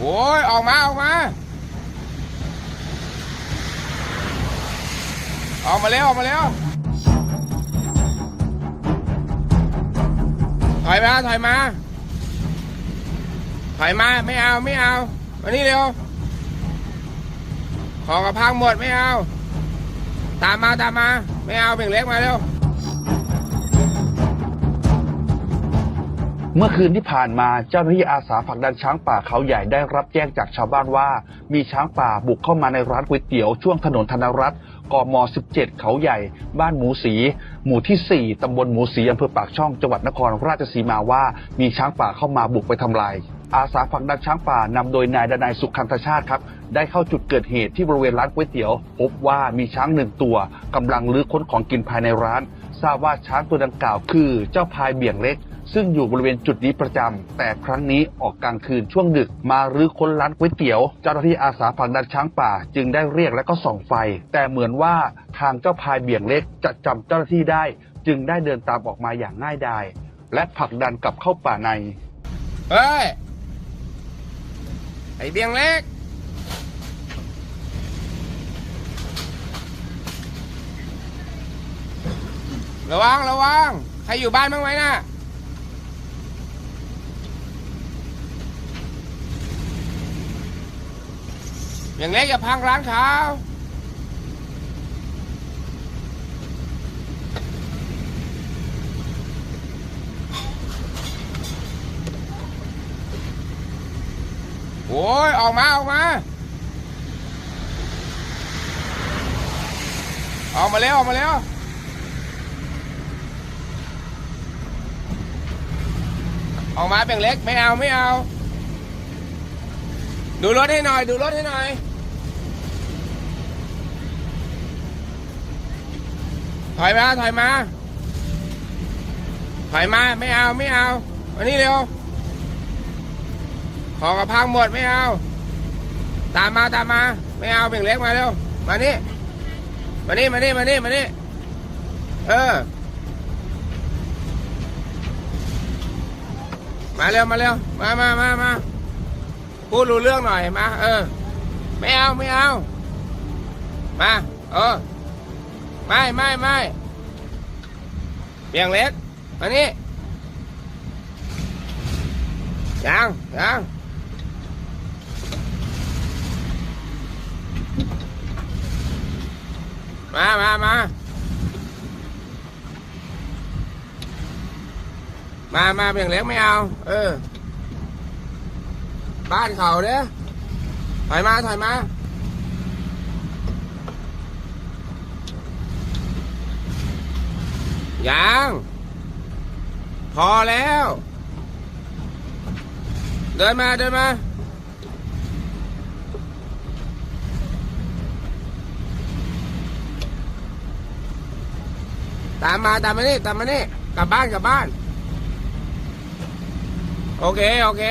โอ้ย ออกมา ออกมา ออกมาเร็วออกมาเร็วถอยมา ถอยมา ถอยมา ไม่เอา ไม่เอา มานี่เร็ว ของกระพังหมด ไม่เอา ตามมา ตามมา ไม่เอาเบ่งเล็กมาเร็ว มื่อคืนที่ผ่านมาเจ้าหน้าที่อาสาผักดันช้างป่าเขาใหญ่ได้รับแจ้งจากชาวบ้านว่า มีช้างป่าบุกเข้ามาในร้านก๋วยเตี๋ยวช่วงถนนธนรัตน์กม 17 เขาใหญ่ บ้านหมูสี หมู่ที่ 4 ตำบลหมูสีอำเภอปากช่องจังหวัดนครราชสีมาว่า มีช้างป่าเข้ามาบุกไปทำลาย อาสาผักดันช้างป่านำโดยนายดนายสุขันธชาติครับ ได้เข้าจุดเกิดเหตุที่บริเวณร้านก๋วยเตี๋ยวพบว่ามีช้างหนึ่งตัวกำลังลื้อค้นของกินภายในร้าน ทราบว่าช้างตัวดังกล่าวคือ เจ้าพายเบี่ยงเล็ก ซึ่งอยู่บริเวณจุดนี้ประจำแต่ครั้งนี้ออกกลางคืนช่วงดึก มารื้อค้นร้านก๋วยเตี๋ยว เจ้าหน้าที่อาสาผักดันช้างป่า จึงได้เรียกและก็ส่องไฟ แต่เหมือนว่าทางเจ้าพายเบี่ยงเล็กจะจำเจ้าหน้าที่ได้ จึงได้เดินตามออกมาอย่างง่ายดายและผลักดันกลับเข้าป่าใน เฮ้ย ไอเบียงเล็ก ระวัง ระวัง ใครอยู่บ้านบ้างไหมน่ะ บียงเล็กอย่าพังร้านเขาโอ้ย ออกมา ออกมา ออกมาเร็วออกมาเร็วออกมาแบ่งเล็ก ไม่เอา ไม่เอา ดูรถให้หน่อย ดูรถให้หน่อย ถอยมาถอยมาถอยมาไม่เอาไม่เอาอันนี้เร็วของกระพังหมดไม่เอา ตามมาตามมาไม่เอาเบ่งเล็กมาเร็วมานี่มานี่มานี่มานี่มานี่เออมาเร็วมาเร็วมามามามาพูดรู้เรื่องหน่อยมาเออไม่เอาไม่เอามาเออ ไม่ไม่ไม่เบี่ยงเล็กมานี่ยังยังมามามามามาเบี่ยงเล็กไม่เอา เออ บ้านเขาเด้อถอยมาถอยมา ยัง พอแล้ว เดินมา เดินมา ตามมาตามมานี่ ตามมานี่ กลับบ้าน กลับบ้าน โอเค โอเค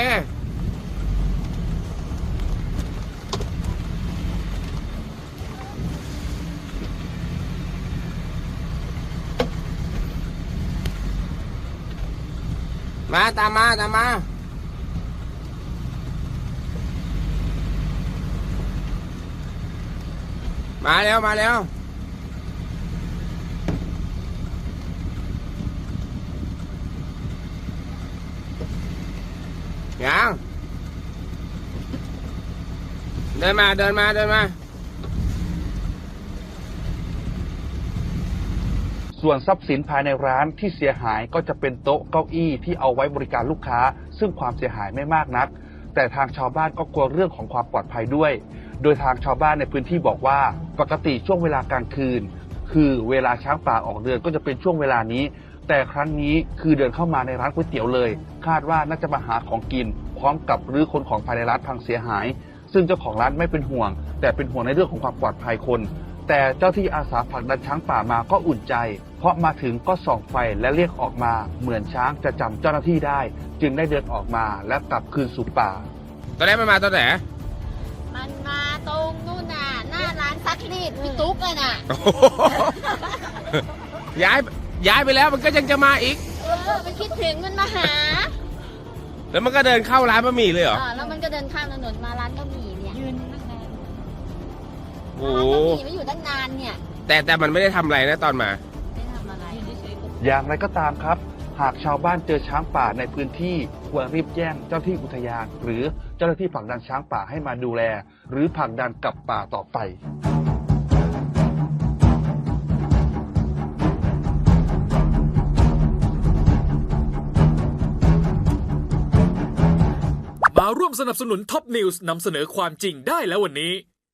มาตามมาตามมามาเร็วมาเร็วยังเดินมาเดินมาเดินมา ส่วนทรัพย์สินภายในร้านที่เสียหายก็จะเป็นโต๊ะเก้าอี้ที่เอาไว้บริการลูกค้า ซึ่งความเสียหายไม่มากนัก แต่ทางชาวบ้านก็กลัวเรื่องของความปลอดภัยด้วย โดยทางชาวบ้านในพื้นที่บอกว่า ปกติช่วงเวลากลางคืน คือเวลาช้างป่าออกเดินก็จะเป็นช่วงเวลานี้ แต่ครั้งนี้คือเดินเข้ามาในร้านก๋วยเตี๋ยวเลย คาดว่าน่าจะมาหาของกิน พร้อมกับรื้อคนของภายในร้านพังเสียหาย ซึ่งเจ้าของร้านไม่เป็นห่วง แต่เป็นห่วงในเรื่องของความปลอดภัยคน แต่เจ้าที่อาสาผลักดันช้างป่ามาก็อุ่นใจ เพราะมาถึงก็ส่องไฟและเรียกออกมา เหมือนช้างจะจำเจ้าหน้าที่ได้ จึงได้เดินออกมาและกลับคืนสู่ป่า ตอนแรกมันมาตอนไหนมันมาตรงนู่นน่ะ หน้าร้านซักรีดพี่ตุ๊กเลยน่ะ โอ้โหย้ายย้ายไปแล้วมันก็ยังจะมาอีก เออมันคิดถึงมันมาหาแล้วมันก็เดินเข้าร้านบะหมี่เลยเหรอ อ่าแล้วมันก็เดินข้ามถนนมาร้านบะหมี่ โอ้ร้านโหบะหมี่ไม่อยู่ตั้งนานเนี่ยแต่แต่มันไม่ได้ทำอะไรนะตอนมา ไม่ทำอะไรยืนเฉยๆก็อย่างไรก็ตามครับ หากชาวบ้านเจอช้างป่าในพื้นที่ควรรีบแจ้งเจ้าที่อุทยาน หรือเจ้าหน้าที่ผลักดันช้างป่าให้มาดูแล หรือผลักดันกลับป่าต่อไป มาร่วมสนับสนุนท็อปนิวส์นำเสนอความจริงได้แล้ววันนี้